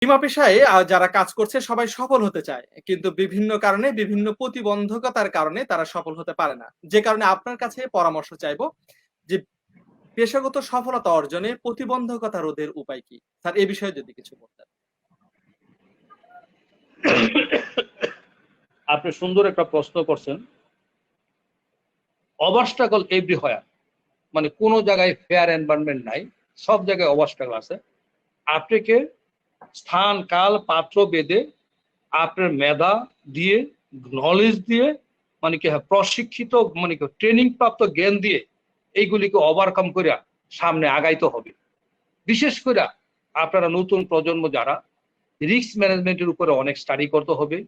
বিমা পেশায় যারা কাজ করছে সবাই সফল হতে চায়। কিন্তু বিভিন্ন কারণে, বিভিন্ন প্রতিবন্ধকতার কারণে তারা সফল হতে পারে না। যে কারণে আপনার কাছে পরামর্শ চাইব যে, পেশাগত সফলতা অর্জনে প্রতিবন্ধকতা রোধের উপায় কি? স্যার, এ বিষয়ে যদি কিছু বলতেন। আপনি সুন্দর একটা প্রশ্ন করছেন। অবস্টাকল এভরি হয়ার মানে কোনো জায়গায় ফেয়ার এনভায়রনমেন্ট নাই, সব জায়গায় অবস্টাকল আছে। আপনাকে স্থান, কাল, পাত্র বেদে আপনার মেধা দিয়ে নলেজ দিয়ে মানে কি প্রশিক্ষিত মানে কি ট্রেনিং প্রাপ্ত জ্ঞান দিয়ে এইগুলিকে ওভারকাম করে সামনে আগাইতে হবে। বিশেষ করে আপনারা নতুন প্রজন্ম যারা রিস্ক ম্যানেজমেন্টের উপরে অনেক স্টাডি করতে হবে।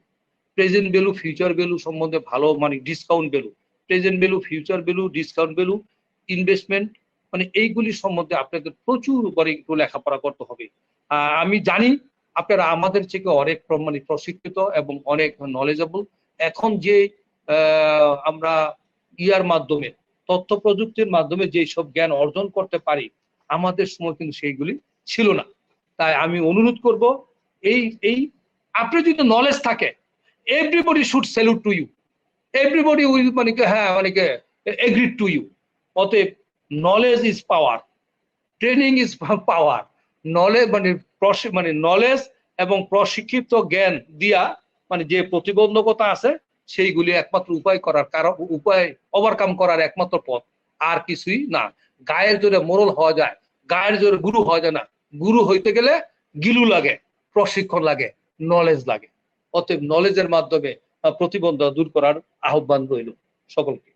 প্রেজেন্ট ভ্যালু ফিউচার ভ্যালু সম্বন্ধে ভালো মানে discount value present value future value discount value investment মানে এইগুলি সম্বন্ধে আপনাদের প্রচুর করে একটু লেখাপড়া করতে হবে। আমি জানি আপনারা আমাদের থেকে অনেক মানে প্রশিক্ষিত এবং অনেক নলেজেবল এখন যে আমরা ইয়ার মাধ্যমে, তথ্য প্রযুক্তির মাধ্যমে যে সব জ্ঞান অর্জন করতে পারি, আমাদের সময় কিন্তু সেইগুলি ছিল না। তাই আমি অনুরোধ করব, এই এই আপনার যদি নলেজ থাকে everybody should salute to you everybody will মানে হ্যাঁ মানে এগ্রি টু ইউ অতএব knowledge is power training is power knowledge মানে মানে নলেজ এবং প্রশিক্ষিত জ্ঞান দিয়া মানে যে প্রতিবন্ধকতা আছে সেইগুলি একমাত্র উপায় করার কারণ উপায় ওভারকাম করার একমাত্র পথ। আর কিছুই না। গায়ের জোরে মোরল হওয়া যায় গায়ের জোরে গুরু হওয়া যায় না। গুরু হইতে গেলে গিলু লাগে প্রশিক্ষণ লাগে নলেজ লাগে। অতএব নলেজের মাধ্যমে আহ, প্রতিবন্ধকতা দূর করার আহ্বান রইল সকলকে।